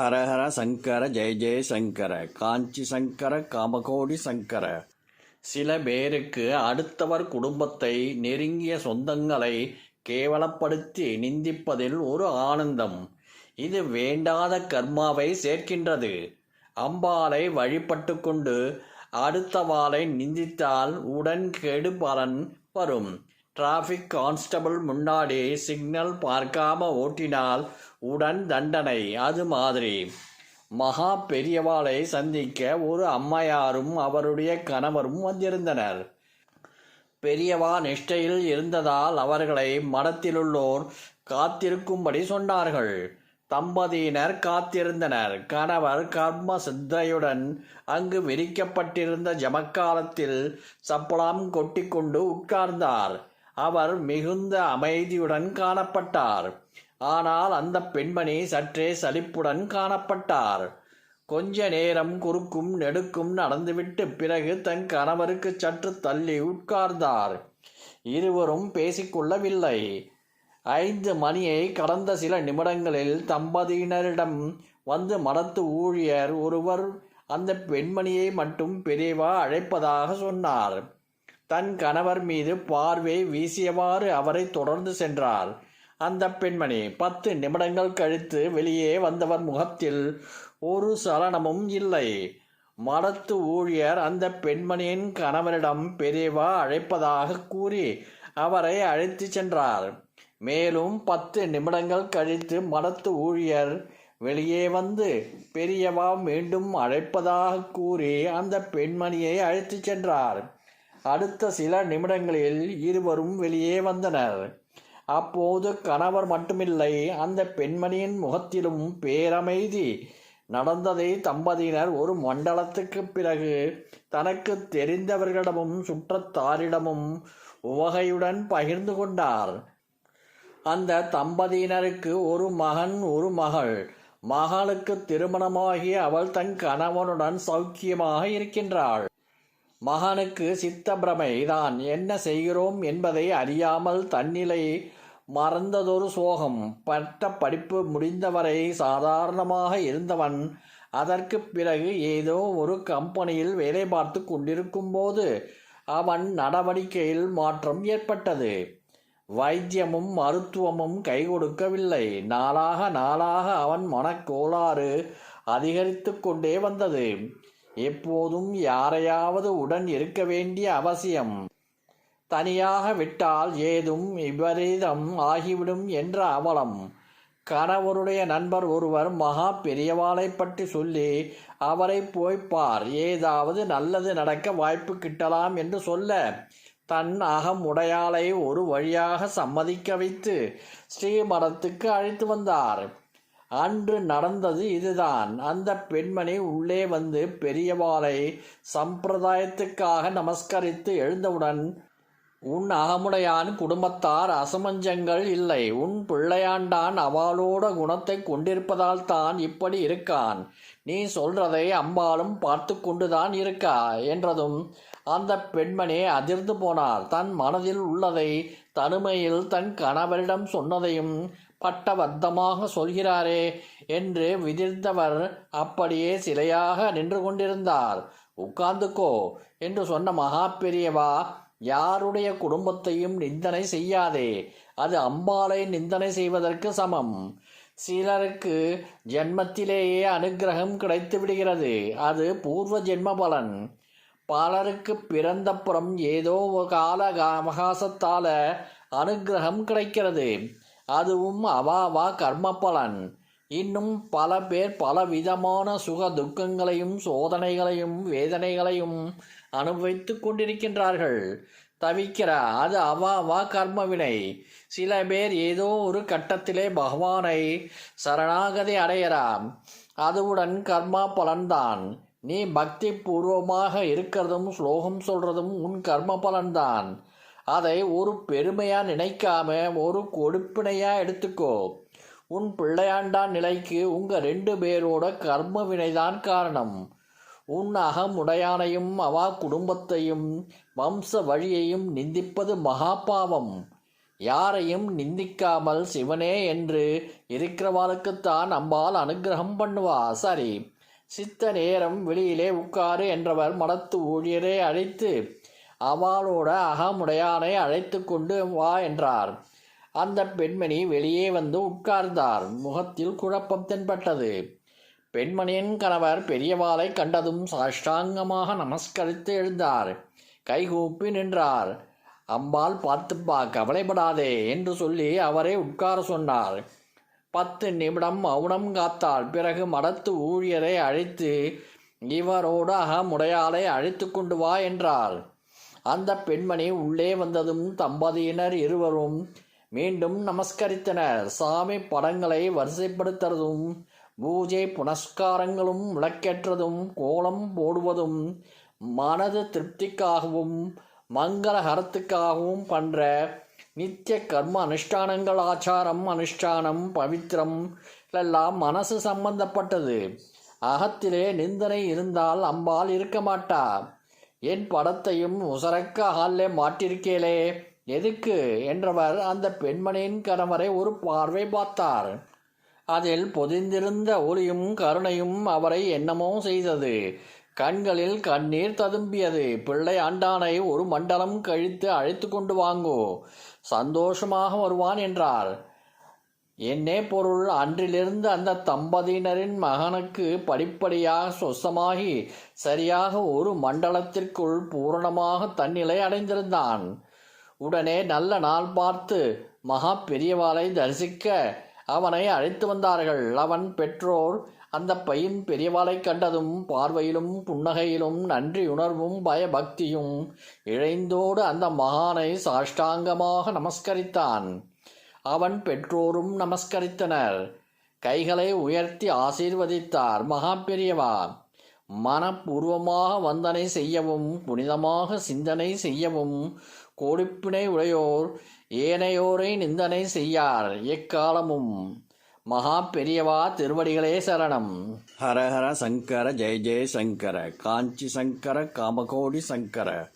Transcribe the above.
ஹரஹர சங்கர ஜெய ஜெய சங்கர காஞ்சி சங்கர காமகோடி சங்கர. சில பேருக்கு அடுத்தவர் குடும்பத்தை நெருங்கிய சொந்தங்களை கேவலப்படுத்தி நிந்திப்பதில் ஒரு ஆனந்தம். இது வேண்டாத கர்மாவை சேர்க்கின்றது. அம்பாளை வழிபட்டு கொண்டு அடுத்தவாளை நிந்தித்தால் உடன் கெடு பலன் வரும். டிராஃபிக் கான்ஸ்டபிள் முன்னாடி சிக்னல் பார்க்காம ஓட்டினால் உடன் தண்டனை. அது மாதிரி. மகா பெரியவாளை சந்திக்க ஒரு அம்மையாரும் அவருடைய கணவரும் வந்திருந்தனர். பெரியவா நிஷ்டையில் இருந்ததால் அவர்களை மடத்திலுள்ளோர் காத்திருக்கும்படி சொன்னார்கள். தம்பதியினர் காத்திருந்தனர். கணவர் கர்ம சித்தையுடன் அங்கு விரிக்கப்பட்டிருந்த ஜமக்காலத்தில் சப்பலாம் கொட்டிக்கொண்டு உட்கார்ந்தார். அவர் மிகுந்த அமைதியுடன் காணப்பட்டார். ஆனால் அந்த பெண்மணி சற்றே சலிப்புடன் காணப்பட்டார். கொஞ்ச நேரம் குறுக்கும் நெடுக்கும் நடந்துவிட்டு பிறகு தன் கணவருக்கு சற்று தள்ளி உட்கார்ந்தார். இருவரும் பேசிக்கொள்ளவில்லை. ஐந்து மணியை கடந்த சில நிமிடங்களில் தம்பதியினரிடம் வந்து மடத்து ஊழியர் ஒருவர் அந்த பெண்மணியை மட்டும் பெரியவா அழைப்பதாக சொன்னார். தன் கணவர் மீது பார்வை வீசியவாறு அவரை தொடர்ந்து சென்றார் அந்த பெண்மணி பத்து நிமிடங்கள் கழித்து வெளியே வந்தவர் முகத்தில் ஒரு சலனமும் இல்லை. மடத்து ஊழியர் அந்த பெண்மணியின் கணவரிடம் பெரியவா அழைப்பதாக கூறி அவரை அழைத்து சென்றார். மேலும் பத்து நிமிடங்கள் கழித்து மடத்து ஊழியர் வெளியே வந்து பெரியவா மீண்டும் அழைப்பதாக கூறி அந்த பெண்மணியை அழைத்து சென்றார். அடுத்த சில நிமிடங்களில் இருவரும் வெளியே வந்தனர். அப்போது கணவர் மட்டுமில்லை அந்த பெண்மணியின் முகத்திலும் பேரமைதி. நடந்ததை தம்பதியினர் ஒரு மண்டலத்துக்கு பிறகு தனக்கு தெரிந்தவர்களிடமும் சுற்றத்தாரிடமும் உவகையுடன் பகிர்ந்து கொண்டார். அந்த தம்பதியினருக்கு ஒரு மகன் ஒரு மகள். மகளுக்கு திருமணமாகி அவள் தன் கணவனுடன் சௌக்கியமாக இருக்கின்றாள். மகனுக்கு சித்தபிரமை தான் என்ன செய்கிறோம் என்பதை அறியாமல் தன்னிலை மறந்ததொரு சோகம். பட்ட படிப்பு முடிந்தவரை சாதாரணமாக இருந்தவன் அதற்கு பிறகு ஏதோ ஒரு கம்பெனியில் வேலை பார்த்து கொண்டிருக்கும் போது அவன் நடவடிக்கையில் மாற்றம் ஏற்பட்டது. வைத்தியமும் மருத்துவமும் கை கொடுக்கவில்லை நாளாக நாளாக அவன் மனக்கோளாறு அதிகரித்து கொண்டே வந்தது. எப்போதும் யாரையாவது உடன் இருக்க வேண்டிய அவசியம். தனியாக விட்டால் ஏதும் விபரீதம் ஆகிவிடும் என்ற அவலம். கணவருடைய நண்பர் ஒருவர் மகா பெரியவாளை பற்றி சொல்லி அவரை போய்ப்பார் ஏதாவது நல்லது நடக்க வாய்ப்பு கிட்டலாம் என்று சொல்ல தன் அகம் உடையாளை ஒரு வழியாக சம்மதிக்க வைத்து ஸ்ரீமடத்துக்கு அழைத்து வந்தார். அன்று நடந்தது இதுதான். அந்த பெண்மணி உள்ளே வந்து பெரியவாளை சம்பிரதாயத்துக்காக நமஸ்கரித்து எழுந்தவுடன் உன் அகமுடையான் குடும்பத்தார் அசமஞ்சங்கள் இல்லை. உன் பிள்ளையாண்டான் அவளோட குணத்தை கொண்டிருப்பதால் தான் இப்படி இருக்கான். நீ சொல்றதை அம்பாலும் பார்த்து கொண்டுதான் இருக்கா? என்றதும் அந்த பெண்மணி அதிர்ந்து போனார் தன் மனதில் உள்ளதை தனிமையில் தன் கணவரிடம் சொன்னதையும் பட்டபத்தமாக சொல்கிறாரே என்று விதிர்ந்தவர் அப்படியே சிலையாக நின்று கொண்டிருந்தார் உட்கார்ந்துக்கோ என்று சொன்ன மகா பெரியவா யாருடைய குடும்பத்தையும் நிந்தனை செய்யாதே அது அம்பாலை நிந்தனை செய்வதற்கு சமம். சிலருக்கு ஜென்மத்திலேயே அனுகிரகம் கிடைத்து விடுகிறது அது பூர்வ ஜென்ம பலன் பலருக்கு பிறந்தப்புறம் ஏதோ கால அவகாசத்தால அனுகிரகம் கிடைக்கிறது. அதுவும் அவாவா கர்ம பலன் இன்னும் பல பேர் பலவிதமான சுக துக்கங்களையும் சோதனைகளையும் வேதனைகளையும் அனுபவித்து கொண்டிருக்கின்றார்கள். தவிக்கிற அது அவா வா கர்மவினை. சில பேர் ஏதோ ஒரு கட்டத்திலே பகவானை சரணாகதி அடையறாம். அதுவுடன் கர்மா பலன்தான். நீ பக்தி பூர்வமாக இருக்கிறதும் ஸ்லோகம் சொல்றதும் உன் கர்ம பலன்தான். அதை ஒரு பெருமையாக நினைக்காம ஒரு கொடுப்பினையாக எடுத்துக்கோ. உன் பிள்ளையாண்டான் நிலைக்கு உங்கள் ரெண்டு பேரோட கர்ம வினைதான் காரணம். உன் அகமுடையானையும் அவா குடும்பத்தையும் வம்ச வழியையும் நிந்திப்பது மகாபாவம். யாரையும் நிந்திக்காமல் சிவனே என்று இருக்கிறவாளுக்குத்தான் அம்பாள் அனுக்கிரகம் பண்ணுவா. சரி சித்த நேரம் வெளியிலே உட்காரு என்றவர் மடத்து ஊழியரை அழைத்து அவளோட அகமுடையானை அழைத்து கொண்டு வா என்றார். அந்த பெண்மணி வெளியே வந்து உட்கார்ந்தார். முகத்தில் குழப்பம் தென்பட்டது. பெண்மணியின் கணவர் பெரியவாளை கண்டதும் சாஷ்டாங்கமாக நமஸ்கரித்து எழுந்தார். கைகூப்பி நின்றார். அம்பாள் பார்த்துப்பா கவலைப்படாதே என்று சொல்லி அவரை உட்கார சொன்னார். பத்து நிமிடம் மௌனம் காத்தாள். பிறகு மடத்து ஊழியரை அழைத்து இவரோடு அகமுடையாளை அழைத்து கொண்டு வா என்றார். அந்த பெண்மணி உள்ளே வந்ததும் தம்பதியினர் இருவரும் மீண்டும் நமஸ்கரித்தனர். சாமி படங்களை வரிசைப்படுத்துறதும் பூஜை புனஸ்காரங்களும் விளக்கேற்றதும் கோலம் போடுவதும் மனது திருப்திக்காகவும் மங்களகரத்துக்காகவும் பண்ற நித்திய கர்ம அனுஷ்டானங்கள் ஆச்சாரம் அனுஷ்டானம் பவித்திரம் எல்லாம் மனசு சம்பந்தப்பட்டது. அகத்திலே நிந்தனை இருந்தால் அம்பாள் இருக்க மாட்டா. என் படத்தையும் உசரக்க ஹால்லே மாட்டிருக்கேளே. எதுக்கு? என்றவர் அந்த பெண்மணியின் கணவரை ஒரு பார்வை பார்த்தார். அதில் பொதிந்திருந்த ஒளியும் கருணையும் அவரை என்னமோ செய்தது. கண்களில் கண்ணீர் ததும்பியது. பிள்ளை ஆண்டானை ஒரு மண்டலம் கழித்து அழைத்து கொண்டு வாங்கோ. சந்தோஷமாக வருவான் என்றார். என்னே பொருள் அன்றிலிருந்து அந்த தம்பதியினரின் மகனுக்கு படிப்படியாக சொசமாகி சரியாக ஒரு மண்டலத்திற்குள் பூரணமாக தன்னிலை அடைந்திருந்தான். உடனே நல்ல நாள் பார்த்து மகா பெரியவாளை தரிசிக்க அவனை அழைத்து வந்தார்கள். அவன் பெற்றோர் அந்த பையன் பெரியவாளை கண்டதும் பார்வையிலும் புன்னகையிலும் நன்றியுணர்வும் பயபக்தியும் இழைந்தோடு அந்த மகானை சாஷ்டாங்கமாக நமஸ்கரித்தான். அவன் பெற்றோரும் நமஸ்கரித்தனர். கைகளை உயர்த்தி ஆசீர்வதித்தார் மகா பெரியவா மனப்பூர்வமாக வந்தனை செய்யவும் புனிதமாக சிந்தனை செய்யவும் கோடிப்பினை உடையோர் ஏனையோரை நிந்தனை செய்யார் எக்காலமும். மகா பெரியவா திருவடிகளே சரணம். ஹர ஹர சங்கர ஜெய ஜெய சங்கர காஞ்சி சங்கர காமகோடி சங்கர.